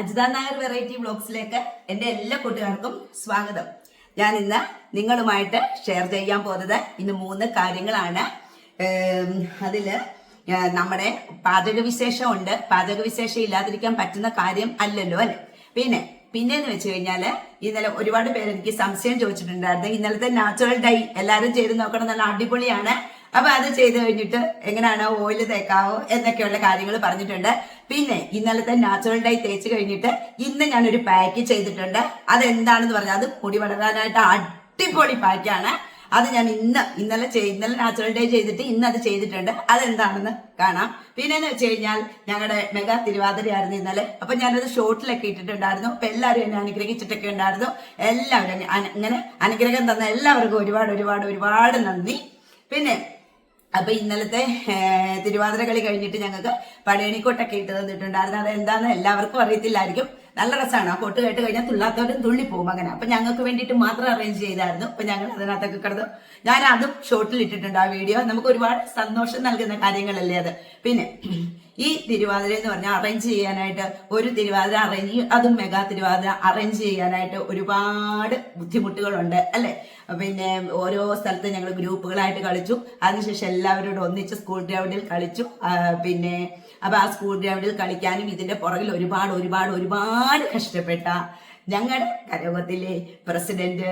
Ajitha Nair variety ബ്ലോഗ്സിലേക്ക് എന്റെ എല്ലാ കൂട്ടുകാർക്കും സ്വാഗതം. ഞാൻ ഇന്ന് നിങ്ങളുമായിട്ട് ഷെയർ ചെയ്യാൻ പോകുന്നത് ഇന്ന് മൂന്ന് കാര്യങ്ങളാണ്. അതിൽ നമ്മുടെ പാചകവിശേഷം ഉണ്ട്. പാചകവിശേഷം ഇല്ലാതിരിക്കാൻ പറ്റുന്ന കാര്യം അല്ലല്ലോ അല്ലെ? പിന്നെ പിന്നെന്ന് വെച്ച് കഴിഞ്ഞാൽ ഇന്നലെ ഒരുപാട് പേര് എനിക്ക് സംശയം ചോദിച്ചിട്ടുണ്ടായിരുന്നു. ഇന്നലത്തെ നാച്ചുറൽ ഡൈ എല്ലാവരും ചെയ്ത് നോക്കണം നല്ല അടിപൊളിയാണ്. അപ്പൊ അത് ചെയ്ത് കഴിഞ്ഞിട്ട് എങ്ങനെയാണ് ഓയിൽ തേക്കാവോ എന്നൊക്കെയുള്ള കാര്യങ്ങൾ പറഞ്ഞിട്ടുണ്ട്. പിന്നെ ഇന്നലത്തെ നാച്ചുറൽ ഡൈ തേച്ച് കഴിഞ്ഞിട്ട് ഇന്ന് ഞാൻ ഒരു പാക്ക് ചെയ്തിട്ടുണ്ട്. അതെന്താണെന്ന് പറഞ്ഞാൽ അത് മുടി വളരാനായിട്ട് അടിപൊളി പാക്കാണ് അത് ഞാൻ ഇന്ന് ഇന്നലെ ഇന്നലെ നാച്ചുറൽ ഡേ ചെയ്തിട്ട് ഇന്ന് അത് ചെയ്തിട്ടുണ്ട്. അതെന്താണെന്ന് കാണാം. പിന്നെ എന്ന് വെച്ച് കഴിഞ്ഞാൽ ഞങ്ങളുടെ മെഗാ തിരുവാതിരയായിരുന്നു ഇന്നലെ. അപ്പൊ ഞാനത് ഷോർട്ടിലൊക്കെ ഇട്ടിട്ടുണ്ടായിരുന്നു. അപ്പൊ എല്ലാവരും എന്നെ അനുഗ്രഹിച്ചിട്ടൊക്കെ ഉണ്ടായിരുന്നു. എല്ലാവരും ഇങ്ങനെ അനുഗ്രഹം തന്ന എല്ലാവർക്കും ഒരുപാട് ഒരുപാട് ഒരുപാട് നന്ദി. പിന്നെ അപ്പൊ ഇന്നലത്തെ തിരുവാതിര കളി കഴിഞ്ഞിട്ട് ഞങ്ങൾക്ക് പടയണിക്കോട്ടൊക്കെ ഇട്ട് തന്നിട്ടുണ്ടായിരുന്നു അത് എന്താണെന്ന് എല്ലാവർക്കും അറിയത്തില്ലായിരിക്കും. നല്ല രസമാണ് ആ കൊട്ട് കേട്ട് കഴിഞ്ഞാൽ തുള്ളാത്തവരും തുള്ളി പോകും അങ്ങനെ. അപ്പൊ ഞങ്ങൾക്ക് വേണ്ടിയിട്ട് മാത്രം അറേഞ്ച് ചെയ്തായിരുന്നു. അപ്പൊ ഞങ്ങൾ അതിനകത്തൊക്കെ കിടന്നു. ഞാൻ അതും ഷോർട്ടിൽ ഇട്ടിട്ടുണ്ട് ആ വീഡിയോ നമുക്ക് ഒരുപാട് സന്തോഷം നൽകുന്ന കാര്യങ്ങളല്ലേ അത്. പിന്നെ ഈ തിരുവാതിര എന്ന് പറഞ്ഞാൽ അറേഞ്ച് ചെയ്യാനായിട്ട് ഒരു തിരുവാതിര അറേഞ്ച് അതും മെഗാ തിരുവാതിര അറേഞ്ച് ചെയ്യാനായിട്ട് ഒരുപാട് ബുദ്ധിമുട്ടുകളുണ്ട് അല്ലെ? പിന്നെ ഓരോ സ്ഥലത്ത് ഞങ്ങൾ ഗ്രൂപ്പുകളായിട്ട് കളിച്ചു. അതിനുശേഷം എല്ലാവരോടും ഒന്നിച്ച് സ്കൂൾ ഗ്രൗണ്ടിൽ കളിച്ചു. പിന്നെ അപ്പൊ ആ സ്കൂൾ ഗ്രൗണ്ടിൽ കളിക്കാനും ഇതിന്റെ പുറകിൽ ഒരുപാട് ഒരുപാട് ഒരുപാട് കഷ്ടപ്പെട്ട ഞങ്ങളുടെ കരകത്തിലെ പ്രസിഡന്റ്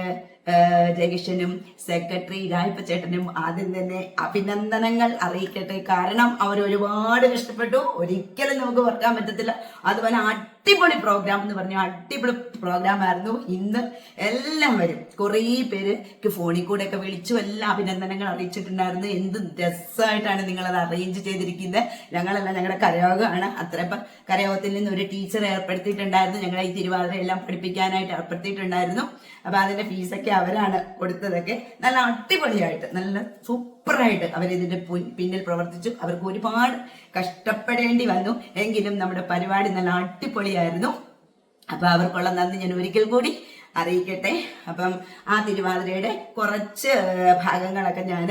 ജഗീഷനും സെക്രട്ടറി രായ്പച്ചേട്ടനും ആദ്യം തന്നെ അഭിനന്ദനങ്ങൾ അറിയിക്കട്ടെ. കാരണം അവർ ഒരുപാട് കഷ്ടപ്പെട്ടു. ഒരിക്കലും നമുക്ക് ഓർക്കാൻ പറ്റത്തില്ല. അതുപോലെ അടിപൊളി പ്രോഗ്രാം എന്ന് പറഞ്ഞു അടിപൊളി പ്രോഗ്രാം ആയിരുന്നു. ഇന്ന് എല്ലാം വരും. കുറേ പേർക്ക് ഫോണിൽ കൂടെ ഒക്കെ വിളിച്ചു. എല്ലാ അഭിനന്ദനങ്ങൾ അറിയിച്ചിട്ടുണ്ടായിരുന്നു. എന്ത് രസമായിട്ടാണ് നിങ്ങൾ അത് അറേഞ്ച് ചെയ്തിരിക്കുന്നത്. ഞങ്ങളല്ല ഞങ്ങളുടെ കരയോഗമാണ്. അത്ര ഇപ്പം കരയോഗത്തിൽ നിന്ന് ഒരു ടീച്ചർ ഏർപ്പെടുത്തിയിട്ടുണ്ടായിരുന്നു. ഞങ്ങളെ ഈ തിരുവാതിര എല്ലാം പഠിപ്പിക്കാനായിട്ട് ഏർപ്പെടുത്തിയിട്ടുണ്ടായിരുന്നു. അപ്പൊ അതിന്റെ ഫീസൊക്കെ അവരാണ് കൊടുത്തതൊക്കെ നല്ല അടിപൊളിയായിട്ട് നല്ല സൂപ്പറായിട്ട് അവരിതിന്റെ പിന്നിൽ പ്രവർത്തിച്ചു. അവർക്ക് ഒരുപാട് കഷ്ടപ്പെടേണ്ടി വന്നു. എങ്കിലും നമ്മുടെ പരിപാടി നല്ല അടിപൊളിയായിരുന്നു. അപ്പൊ അവർക്കുള്ള നന്ദി ഞാൻ ഒരിക്കൽ കൂടി അറിയിക്കട്ടെ. അപ്പം ആ തിരുവാതിരയുടെ കുറച്ച് ഭാഗങ്ങളൊക്കെ ഞാൻ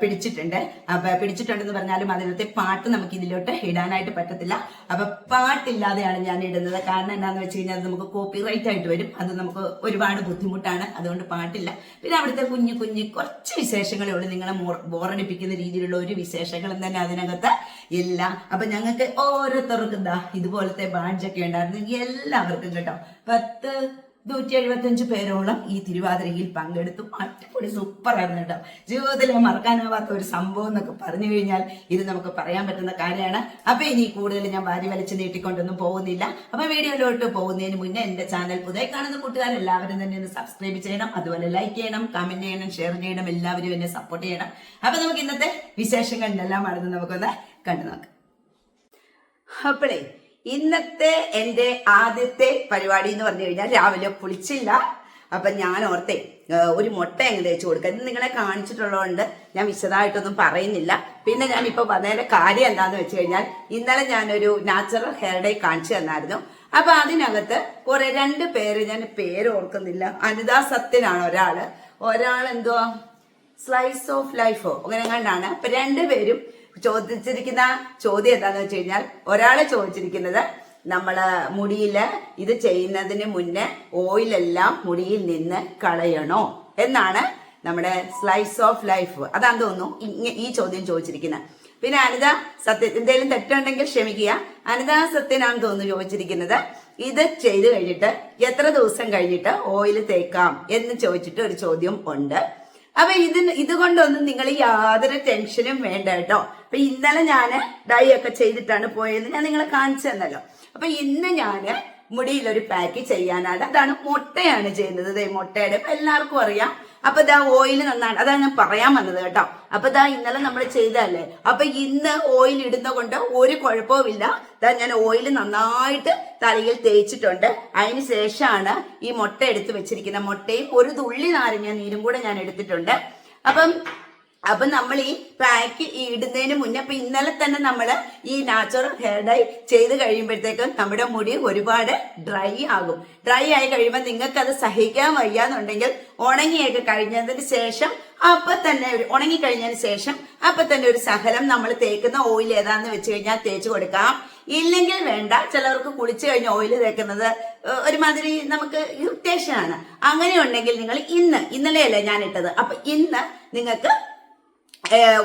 പിടിച്ചിട്ടുണ്ട്. അപ്പൊ പിടിച്ചിട്ടുണ്ടെന്ന് പറഞ്ഞാലും അതിനകത്തെ പാട്ട് നമുക്ക് ഇതിലോട്ട് ഇടാനായിട്ട് പറ്റത്തില്ല. അപ്പൊ പാട്ടില്ലാതെയാണ് ഞാൻ ഇടുന്നത്. കാരണം എന്താണെന്ന് വെച്ച് കഴിഞ്ഞാൽ അത് നമുക്ക് കോപ്പിറൈറ്റ് ആയിട്ട് വരും. അത് നമുക്ക് ഒരുപാട് ബുദ്ധിമുട്ടാണ്. അതുകൊണ്ട് പാട്ടില്ല. പിന്നെ അവിടുത്തെ കുഞ്ഞു കുഞ്ഞു കുറച്ച് വിശേഷങ്ങളേ ഉള്ളൂ. നിങ്ങളെ ബോറടിപ്പിക്കുന്ന രീതിയിലുള്ള ഒരു വിശേഷങ്ങളും തന്നെ അതിനകത്ത് ഇല്ല. അപ്പൊ ഞങ്ങൾക്ക് ഓരോരുത്തർക്കും ഇതുപോലത്തെ ബാഡ്ജൊക്കെ ഉണ്ടായിരുന്നു. എല്ലാവർക്കും കേട്ടോ. പത്ത് നൂറ്റി എഴുപത്തഞ്ച് പേരോളം ഈ തിരുവാതിരയിൽ പങ്കെടുത്തു. അടിപൊളി സൂപ്പർ ആയിരുന്നു കേട്ടോ. ജീവിതത്തിലെ മറക്കാനാവാത്ത ഒരു സംഭവം എന്നൊക്കെ പറഞ്ഞു കഴിഞ്ഞാൽ ഇത് നമുക്ക് പറയാൻ പറ്റുന്ന കാര്യമാണ്. അപ്പൊ ഇനി കൂടുതൽ ഞാൻ വാരി വലിച്ച് നീട്ടിക്കൊണ്ടൊന്നും പോകുന്നില്ല. അപ്പൊ വീഡിയോയിലോട്ട് പോകുന്നതിന് മുന്നേ എന്റെ ചാനൽ പുതിയ കാണുന്ന കൂട്ടുകാരെല്ലാവരും തന്നെ ഒന്ന് സബ്സ്ക്രൈബ് ചെയ്യണം. അതുപോലെ ലൈക്ക് ചെയ്യണം കമന്റ് ചെയ്യണം ഷെയർ ചെയ്യണം. എല്ലാവരും എന്നെ സപ്പോർട്ട് ചെയ്യണം. അപ്പൊ നമുക്ക് ഇന്നത്തെ വിശേഷങ്ങളിലെല്ലാം ആണെന്ന് നമുക്കൊന്ന് കണ്ടു നോക്കാം അപ്പോഴേ ഇന്നത്തെ എന്റെ ആദ്യത്തെ പരിപാടി എന്ന് പറഞ്ഞു കഴിഞ്ഞാൽ രാവിലെ കുളിച്ചില്ല അപ്പൊ ഞാൻ ഓർത്തേ ഒരു മുട്ട എങ്ങനെ തേച്ച് കൊടുക്കുക ഇത് നിങ്ങളെ കാണിച്ചിട്ടുള്ളതുകൊണ്ട് ഞാൻ വിശദമായിട്ടൊന്നും പറയുന്നില്ല. പിന്നെ ഞാൻ ഇപ്പൊ പറഞ്ഞതിന്റെ കാര്യം എന്താന്ന് വെച്ച് കഴിഞ്ഞാൽ ഇന്നലെ ഞാനൊരു നാച്ചുറൽ ഹെയർ ഡേ കാണിച്ചു തന്നായിരുന്നു. അപ്പൊ അതിനകത്ത് കുറെ രണ്ട് പേര് ഞാൻ പേര് ഓർക്കുന്നില്ല. അനിതാ സത്യനാണ് ഒരാൾ. ഒരാൾ എന്തുവാ സ്ലൈസ് ഓഫ് ലൈഫോ അങ്ങനെ കണ്ടാണ് അപ്പൊ രണ്ടുപേരും ചോദിച്ചിരിക്കുന്ന ചോദ്യം എന്താന്ന് വെച്ച് കഴിഞ്ഞാൽ ഒരാളെ ചോദിച്ചിരിക്കുന്നത് നമ്മൾ മുടിയിൽ ഇത് ചെയ്യുന്നതിന് മുന്നേ ഓയിലെല്ലാം മുടിയിൽ നിന്ന് കളയണോ എന്നാണ് നമ്മുടെ സ്ലൈസ് ഓഫ് ലൈഫ് അതാന്ന് തോന്നുന്നു ഈ ചോദ്യം ചോദിച്ചിരിക്കുന്നത് പിന്നെ അനിത സത്യ എന്തെങ്കിലും തെറ്റുണ്ടെങ്കിൽ ക്ഷമിക്കുക. അനിത സത്യനാണ് തോന്നുന്നു ചോദിച്ചിരിക്കുന്നത് ഇത് ചെയ്തു കഴിഞ്ഞിട്ട് എത്ര ദിവസം കഴിഞ്ഞിട്ട് ഓയിൽ തേക്കാം എന്ന് ചോദിച്ചിട്ട് ഒരു ചോദ്യം ഉണ്ട്. അപ്പൊ ഇതിന് ഇതുകൊണ്ടൊന്നും നിങ്ങൾ യാതൊരു ടെൻഷനും വേണ്ട കേട്ടോ. അപ്പൊ ഇന്നലെ ഞാൻ ഡൈ ഒക്കെ ചെയ്തിട്ടാണ് പോയത് ഞാൻ നിങ്ങളെ കാണിച്ചു തന്നല്ലോ അപ്പൊ ഇന്ന് ഞാൻ മുടിയിൽ ഒരു പാക്ക് ചെയ്യാനാണ്. അതാണ് മുട്ടയാണ് ചെയ്യുന്നത്. ദേ മുട്ടയുടെ ഇപ്പൊ എല്ലാവർക്കും അറിയാം. അപ്പൊ ഇതാ ഓയിൽ നന്നാണ്. അതാണ് ഞാൻ പറയാൻ വന്നത് കേട്ടോ. അപ്പൊ ഇതാ ഇന്നലെ നമ്മൾ ചെയ്തതല്ലേ? അപ്പൊ ഇന്ന് ഓയിൽ ഇടുന്ന കൊണ്ട് ഒരു കുഴപ്പവുമില്ല. ഇതാ ഞാൻ ഓയിൽ നന്നായിട്ട് തലയിൽ തേച്ചിട്ടുണ്ട്. അതിന് ശേഷമാണ് ഈ മുട്ട എടുത്ത് വെച്ചിരിക്കുന്ന മുട്ടയും ഒരു തുള്ളി നാരങ്ങ നീരും കൂടെ ഞാൻ എടുത്തിട്ടുണ്ട്. അപ്പം അപ്പൊ നമ്മൾ ഈ പാക്ക് ഇടുന്നതിന് മുന്നേ അപ്പൊ ഇന്നലെ തന്നെ നമ്മൾ ഈ നാച്ചുറൽ ഹെയർ ഡൈ ചെയ്ത് കഴിയുമ്പോഴത്തേക്കും നമ്മുടെ മുടി ഒരുപാട് ഡ്രൈ ആകും. ഡ്രൈ ആയി കഴിയുമ്പോൾ നിങ്ങൾക്ക് അത് സഹിക്കാൻ വയ്യാന്നുണ്ടെങ്കിൽ ഉണങ്ങിയൊക്കെ കഴിഞ്ഞതിന് ശേഷം അപ്പൊ തന്നെ ഒരു ഉണങ്ങി കഴിഞ്ഞതിന് ശേഷം അപ്പൊ തന്നെ ഒരു സഹലം നമ്മൾ തേക്കുന്ന ഓയിൽ ഏതാന്ന് വെച്ച് കഴിഞ്ഞാൽ തേച്ച് കൊടുക്കാം. ഇല്ലെങ്കിൽ വേണ്ട ചിലവർക്ക് കുളിച്ചു കഴിഞ്ഞ ഓയിൽ തേക്കുന്നത് ഒരുമാതിരി നമുക്ക് ഇറിറ്റേഷൻ ആണ്. അങ്ങനെയുണ്ടെങ്കിൽ നിങ്ങൾ ഇന്ന് ഇന്നലെയല്ലേ ഞാൻ ഇട്ടത്. അപ്പൊ ഇന്ന് നിങ്ങൾക്ക്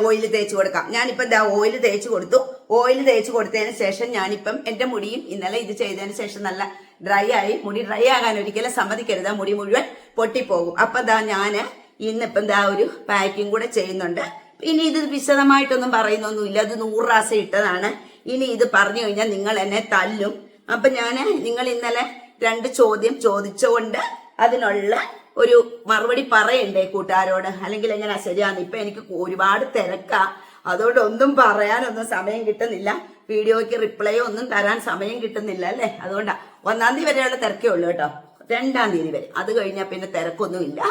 ഓയിൽ തേച്ച് കൊടുക്കാം. ഞാനിപ്പം ദാ ഓയിൽ തേച്ച് കൊടുത്തു. ഓയിൽ തേച്ച് കൊടുത്തതിന് ശേഷം ഞാനിപ്പം എന്റെ മുടിയും ഇന്നലെ ഇത് ചെയ്തതിന് ശേഷം നല്ല ഡ്രൈ ആയി. മുടി ഡ്രൈ ആകാൻ ഒരിക്കലും സമ്മതിക്കരുത്. മുടി മുഴുവൻ പൊട്ടിപ്പോകും. അപ്പം ദാ ഞാൻ ഇന്നിപ്പം ദാ ഒരു പാക്കിംഗ് കൂടെ ചെയ്യുന്നുണ്ട്. ഇനി ഇത് വിശദമായിട്ടൊന്നും പറയുന്നൊന്നുമില്ല. അത് നൂറ് പ്രാവശ്യം ഇട്ടതാണ്. ഇനി ഇത് പറഞ്ഞു കഴിഞ്ഞാൽ നിങ്ങൾ എന്നെ തല്ലും. അപ്പൊ ഞാൻ നിങ്ങൾ ഇന്നലെ രണ്ട് ചോദ്യം ചോദിച്ചുകൊണ്ട് അതിനുള്ള ഒരു മറുപടി പറയണ്ടേ കൂട്ടുകാരോട്? അല്ലെങ്കിൽ എങ്ങനെ ശരിയാണ് ഇപ്പൊ എനിക്ക് ഒരുപാട് തിരക്കാ. അതുകൊണ്ട് ഒന്നും പറയാനൊന്നും സമയം കിട്ടുന്നില്ല. വീഡിയോയ്ക്ക് റിപ്ലൈ ഒന്നും തരാൻ സമയം കിട്ടുന്നില്ല അല്ലേ? അതുകൊണ്ടാ. ഒന്നാം തീയതി വരെയുള്ള തിരക്കേ ഉള്ളൂ കേട്ടോ. രണ്ടാം തീയതി വരെ. അത് കഴിഞ്ഞാൽ പിന്നെ തിരക്കൊന്നുമില്ല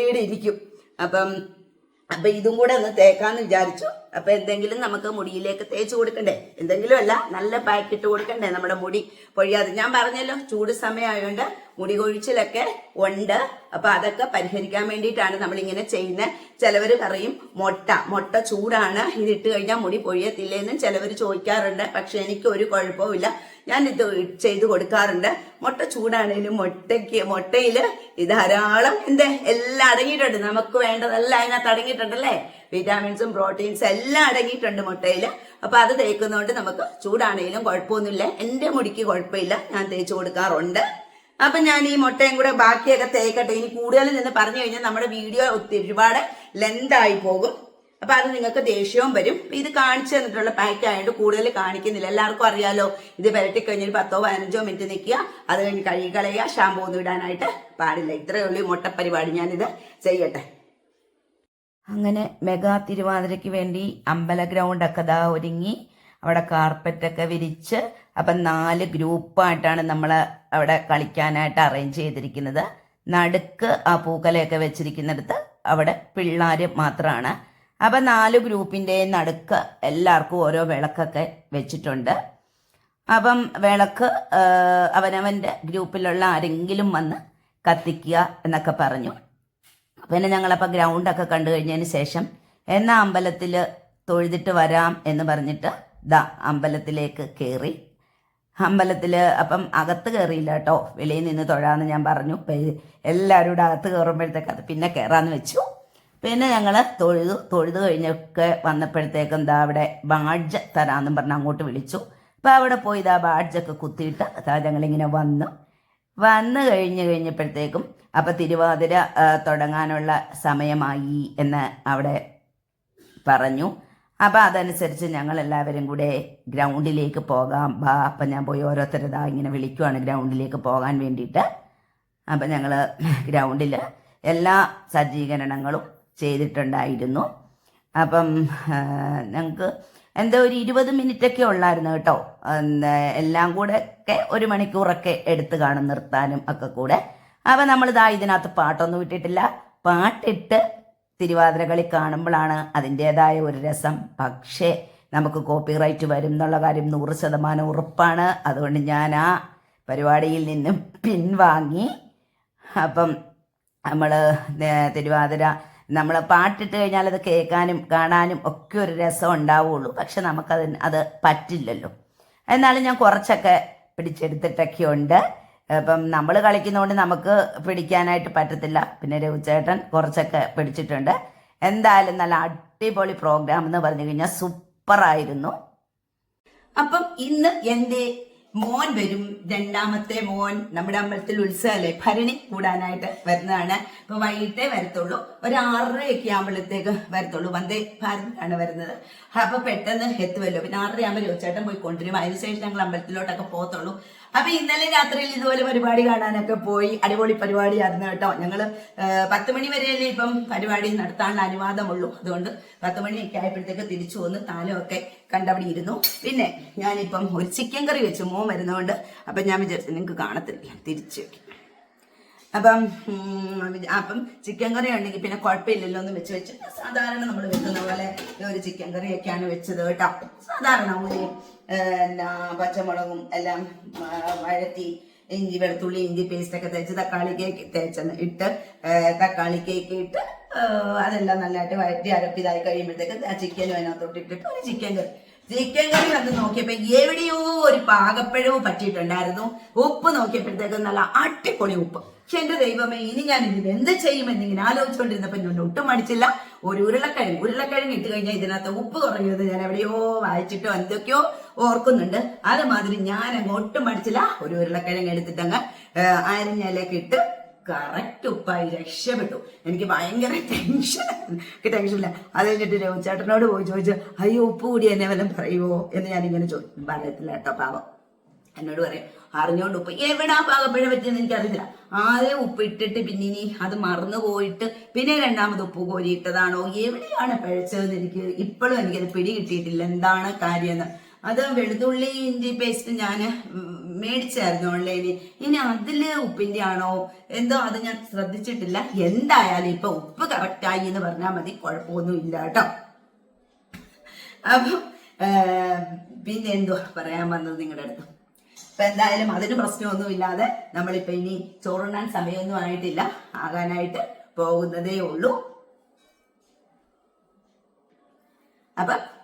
ഇവിടെ ഇരിക്കും. അപ്പം അപ്പൊ ഇതും കൂടെ ഒന്ന് തേക്കാന്ന് വിചാരിച്ചു. അപ്പൊ എന്തെങ്കിലും നമുക്ക് മുടിയിലേക്ക് തേച്ച് കൊടുക്കണ്ടേ? എന്തെങ്കിലും അല്ല നല്ല പാക്കിട്ട് കൊടുക്കണ്ടേ നമ്മുടെ മുടി? പൊഴിയാതെ. ഞാൻ പറഞ്ഞല്ലോ ചൂട് സമയമായതുകൊണ്ട് മുടി കൊഴിച്ചിലൊക്കെ ഉണ്ട്. അപ്പൊ അതൊക്കെ പരിഹരിക്കാൻ വേണ്ടിയിട്ടാണ് നമ്മൾ ഇങ്ങനെ ചെയ്യുന്നത് ചിലവർ പറയും മുട്ട മുട്ട ചൂടാണ്. ഇതിട്ട് കഴിഞ്ഞാൽ മുടി പൊഴിയത്തില്ലെന്നും ചിലവർ ചോദിക്കാറുണ്ട്. പക്ഷെ എനിക്ക് ഒരു കുഴപ്പമില്ല ഞാൻ ഇത് ചെയ്തു കൊടുക്കാറുണ്ട്. മുട്ട ചൂടാണെങ്കിലും മുട്ടയ്ക്ക് മുട്ടയിൽ ധാരാളം എന്ത്? എല്ലാം അടങ്ങിയിട്ടുണ്ട്. നമുക്ക് വേണ്ടതെല്ലാം അതിനകത്ത് അടങ്ങിയിട്ടുണ്ടല്ലേ വിറ്റാമിൻസും പ്രോട്ടീൻസും എല്ലാം അടങ്ങിയിട്ടുണ്ട് മുട്ടയിൽ അപ്പൊ അത് തേക്കുന്നതുകൊണ്ട് നമുക്ക് ചൂടാണെങ്കിലും കുഴപ്പമൊന്നുമില്ല. എന്റെ മുടിക്ക് കുഴപ്പമില്ല. ഞാൻ തേച്ച് കൊടുക്കാറുണ്ട്. അപ്പൊ ഞാൻ ഈ മുട്ടയും കൂടെ ബാക്കിയൊക്കെ തേക്കട്ടെ. ഇനി കൂടുതൽ നിന്ന് പറഞ്ഞു കഴിഞ്ഞാൽ നമ്മുടെ വീഡിയോ ഒത്തിരി ഒരുപാട് ലെന്ത് ആയി പോകും. അപ്പൊ അത് നിങ്ങൾക്ക് ദേഷ്യവും വരും. ഇത് കാണിച്ചു തന്നിട്ടുള്ള പാക്ക് ആയതുകൊണ്ട് കൂടുതൽ കാണിക്കുന്നില്ല. എല്ലാവർക്കും അറിയാലോ ഇത് പുരട്ടി കഴിഞ്ഞൊരു പത്തോ പതിനഞ്ചോ മിനിറ്റ് നിൽക്കുക അത് കഴിഞ്ഞ് കഴുകി കളയുക. ഷാമ്പൂ ഒന്നും ഇടാനായിട്ട് പാടില്ല. ഇത്രയേ ഉള്ളൂ മുട്ട പരിപാടി ഞാനിത് ചെയ്യട്ടെ. അങ്ങനെ മെഗാ തിരുവാതിരയ്ക്ക് വേണ്ടി അമ്പല ഗ്രൗണ്ടൊക്കെ ഒരുങ്ങി. അവിടെ കാർപ്പറ്റൊക്കെ വിരിച്ച് അപ്പം നാല് ഗ്രൂപ്പായിട്ടാണ് നമ്മൾ അവിടെ കളിക്കാനായിട്ട് അറേഞ്ച് ചെയ്തിരിക്കുന്നത്. നടുക്ക് ആ പൂക്കലയൊക്കെ വെച്ചിരിക്കുന്നിടത്ത് അവിടെ പിള്ളേർ മാത്രമാണ് അപ്പം നാല് ഗ്രൂപ്പിന്റെയും നടുക്ക് എല്ലാവർക്കും ഓരോ വിളക്കൊക്കെ വെച്ചിട്ടുണ്ട്. അപ്പം വിളക്ക് അവനവന്റെ ഗ്രൂപ്പിലുള്ള ആരെങ്കിലും വന്ന് കത്തിക്കുക എന്നൊക്കെ പറഞ്ഞു. പിന്നെ ഞങ്ങളപ്പോൾ ഗ്രൗണ്ടൊക്കെ കണ്ടു കഴിഞ്ഞതിന് ശേഷം എന്നാ അമ്പലത്തിൽ തൊഴുതിട്ട് വരാം എന്ന് പറഞ്ഞിട്ട് ദാ അമ്പലത്തിലേക്ക് കയറി അമ്പലത്തിൽ അപ്പം അകത്ത് കയറിയില്ല കേട്ടോ. വെളിയിൽ നിന്ന് തൊഴാന്ന് ഞാൻ പറഞ്ഞു. എല്ലാവരും കൂടെ അകത്ത് കയറുമ്പോഴത്തേക്ക് അത് പിന്നെ കയറാന്ന് വെച്ചു. പിന്നെ ഞങ്ങൾ തൊഴുതു തൊഴുതു കഴിഞ്ഞൊക്കെ വന്നപ്പോഴത്തേക്ക് എന്താ അവിടെ ബാഡ്ജ് തരാമെന്നും പറഞ്ഞ് അങ്ങോട്ട് വിളിച്ചു. അപ്പം അവിടെ പോയി ഇതാ ബാഡ്ജൊക്കെ കുത്തിയിട്ട് അതാ ഞങ്ങളിങ്ങനെ വന്നു. വന്നു കഴിഞ്ഞ് കഴിഞ്ഞപ്പോഴത്തേക്കും അപ്പം തിരുവാതിര തുടങ്ങാനുള്ള സമയമായി എന്ന് അവിടെ പറഞ്ഞു. അപ്പം അതനുസരിച്ച് ഞങ്ങൾ എല്ലാവരും കൂടെ ഗ്രൗണ്ടിലേക്ക് പോകാം. ബാ അപ്പം ഞാൻ പോയി ഓരോരുത്തരതാ ഇങ്ങനെ വിളിക്കുവാണ് ഗ്രൗണ്ടിലേക്ക് പോകാൻ വേണ്ടിയിട്ട്. അപ്പം ഞങ്ങൾ ഗ്രൗണ്ടിൽ എല്ലാ സജ്ജീകരണങ്ങളും ചെയ്തിട്ടുണ്ടായിരുന്നു. അപ്പം ഞങ്ങൾക്ക് എന്തോ ഒരു ഇരുപത് മിനിറ്റൊക്കെ ഉള്ളായിരുന്നു കേട്ടോ. എല്ലാം കൂടെ ഒക്കെ ഒരു മണിക്കൂറൊക്കെ എടുത്ത് കാണും നിർത്താനും ഒക്കെ കൂടെ. അപ്പം നമ്മളിതാ ഇതാ ഇതിനകത്ത് പാട്ടൊന്നും വിട്ടിട്ടില്ല പാട്ടിട്ട് തിരുവാതിര കളി കാണുമ്പോഴാണ് അതിന്റെതായ ഒരു രസം. പക്ഷേ നമുക്ക് കോപ്പിറൈറ്റ് വരും എന്നുള്ള കാര്യം നൂറ് ശതമാനം ഉറപ്പാണ്. അതുകൊണ്ട് ഞാൻ ആ പരിപാടിയിൽ നിന്നും പിൻവാങ്ങി. അപ്പം നമ്മൾ തിരുവാതിര നമ്മൾ പാട്ടിട്ട് കഴിഞ്ഞാൽ അത് കേൾക്കാനും കാണാനും ഒക്കെ ഒരു രസം ഉണ്ടാവുള്ളൂ. പക്ഷെ നമുക്കത് അത് പറ്റില്ലല്ലോ. എന്നാലും ഞാൻ കുറച്ചൊക്കെ പിടിച്ചെടുത്തിട്ടൊക്കെ ഉണ്ട് അപ്പം നമ്മൾ കളിക്കുന്നതുകൊണ്ട് നമുക്ക് പിടിക്കാനായിട്ട് പറ്റത്തില്ല. പിന്നെ രഘുചേട്ടൻ കുറച്ചൊക്കെ പിടിച്ചിട്ടുണ്ട്. എന്തായാലും നല്ല അടിപൊളി പ്രോഗ്രാം എന്ന് പറഞ്ഞു കഴിഞ്ഞാൽ സൂപ്പറായിരുന്നു അപ്പം ഇന്ന് എന്റെ മോൻ വരും. രണ്ടാമത്തെ മോൻ നമ്മുടെ അമ്പലത്തിൽ ഉത്സവമല്ലേ ഭരണി കൂടാനായിട്ട് വരുന്നതാണ്. ഇപ്പൊ വൈകിട്ടേ വരത്തുള്ളൂ. ഒരു ആറരയൊക്കെ ആകുമ്പോഴത്തേക്ക് വരത്തുള്ളൂ. വന്ദേ ഭാരതിലാണ് വരുന്നത്. അപ്പൊ പെട്ടെന്ന് എത്തുമല്ലോ പിന്നെ ആറര ആകുമ്പോൾ ചേട്ടൻ പോയി കൊണ്ടുവരും അതിനുശേഷം ഞങ്ങൾ അമ്പലത്തിലോട്ടൊക്കെ പോകത്തുള്ളൂ. അപ്പൊ ഇന്നലെ രാത്രിയിൽ ഇതുപോലെ പരിപാടി കാണാനൊക്കെ പോയി. അടിപൊളി പരിപാടിയായിരുന്നു കേട്ടോ. ഞങ്ങൾ പത്ത് മണി വരെയല്ലേ ഇപ്പം പരിപാടി നടത്താനുള്ള അനുവാദമുള്ളൂ. അതുകൊണ്ട് പത്ത് മണിയൊക്കെ ആയപ്പോഴത്തേക്ക് തിരിച്ചു വന്ന് താലമൊക്കെ കണ്ടവിടെ ഇരുന്നു. പിന്നെ ഞാനിപ്പം ഒരു ചിക്കൻ കറി വെച്ചു. മോൻ വരുന്നതുകൊണ്ട് അപ്പം ഞാൻ വിചാരിച്ചു നിങ്ങൾക്ക് കാണത്തില്ല. തിരിച്ചു അപ്പം അപ്പം ചിക്കൻ കറി ഉണ്ടെങ്കിൽ പിന്നെ കുഴപ്പമില്ലല്ലോ എന്ന് വെച്ച് വെച്ച് സാധാരണ നമ്മൾ വെക്കുന്ന പോലെ ഒരു ചിക്കൻ കറിയൊക്കെയാണ് വെച്ചത് കേട്ടോ. സാധാരണ ഒരു എന്നാ പച്ചമുളകും എല്ലാം വഴറ്റി ഇഞ്ചി വെളുത്തുള്ളി ഇഞ്ചി പേസ്റ്റൊക്കെ തേച്ച് തക്കാളി കേക്ക് തേച്ചെന്ന് ഇട്ട് തക്കാളി കേക്ക് ഇട്ട് അതെല്ലാം നല്ലതായിട്ട് വഴറ്റി അരപ്പിതായി കഴിയുമ്പോഴത്തേക്ക് ആ ചിക്കനും അതിനകത്തോട്ട് ഇട്ടിട്ട് ഒരു ചിക്കൻ കറി. ചിക്കൻ കറി വന്ന് നോക്കിയപ്പോ എവിടെയോ ഒരു പാകപ്പഴവും പറ്റിയിട്ടുണ്ടായിരുന്നു. ഉപ്പ് നോക്കിയപ്പോഴത്തേക്ക് നല്ല അടിപൊളി ഉപ്പ്. പക്ഷെ എന്റെ ദൈവമേ ഇനി ഞാൻ ഇതിന് എന്ത് ചെയ്യുമെന്ന് ഇങ്ങനെ ആലോചിച്ചുകൊണ്ടിരുന്നപ്പോ ഞാൻ ഒട്ടും മടിച്ചില്ല. ഒരു ഉരുളക്കിഴങ്ങ് ഉരുളക്കിഴങ്ങ് ഇട്ട് കഴിഞ്ഞാൽ ഇതിനകത്ത് ഉപ്പ് കുറഞ്ഞത് ഞാൻ എവിടെയോ വായിച്ചിട്ടോ എന്തൊക്കെയോ ഓർക്കുന്നുണ്ട്. അതുമാതിരി ഞാൻ അങ്ങ് ഒട്ടും മടിച്ചില്ല. ഒരു ഉരുളക്കിഴങ്ങ് എടുത്തിട്ടങ്ങ് അരിഞ്ഞയിലേക്ക് ഇട്ട് കറക്റ്റ് ഉപ്പായി രക്ഷപ്പെട്ടു. എനിക്ക് ഭയങ്കര ടെൻഷൻ എനിക്ക് ടെൻഷനില്ല അത് കഴിഞ്ഞിട്ട് രവിചേട്ടനോട് പോയി ചോദിച്ചു അയ്യോ ഉപ്പ് കൂടി എന്നെ വല്ലതും പറയുമോ എന്ന് ഞാൻ ഇങ്ങനെ ചോദിക്കും പറയത്തില്ല കേട്ടോ പാവം. എന്നോട് പറയും അറിഞ്ഞോണ്ട് ഉപ്പ് എവിടാ പാകപ്പഴ പറ്റിയെന്ന് എനിക്കറിയില്ല ആദ്യം ഉപ്പ് ഇട്ടിട്ട് പിന്നെ ഇനി അത് മറന്നു പോയിട്ട് പിന്നെ രണ്ടാമത് ഉപ്പ് കോരിയിട്ടതാണോ എവിടെയാണ് പിഴച്ചതെന്ന് എനിക്ക് ഇപ്പോഴും എനിക്കത് പിടി കിട്ടിയിട്ടില്ല. എന്താണ് കാര്യമെന്ന് അത് വെളുത്തുള്ളി ഇഞ്ചി പേസ്റ്റ് ഞാൻ മേടിച്ചായിരുന്നു ഓൺലൈനിൽ ഇനി അതിൽ ഉപ്പിന്റെ ആണോ എന്തോ അത് ഞാൻ ശ്രദ്ധിച്ചിട്ടില്ല. എന്തായാലും ഇപ്പൊ ഉപ്പ് കറക്റ്റായി എന്ന് പറഞ്ഞാൽ മതി. കുഴപ്പമൊന്നും ഇല്ല കേട്ടോ. അപ്പം പിന്നെ എന്തുവാ പറയാൻ വന്നത് നിങ്ങളുടെ അടുത്ത്? അപ്പം എന്തായാലും അതിന് പ്രശ്നമൊന്നുമില്ലാതെ നമ്മളിപ്പോൾ ഇനി ചോറുണ്ണാൻ സമയമൊന്നും ആയിട്ടില്ല. ആകാനായിട്ട് പോകുന്നതേ ഉള്ളൂ. അപ്പൊ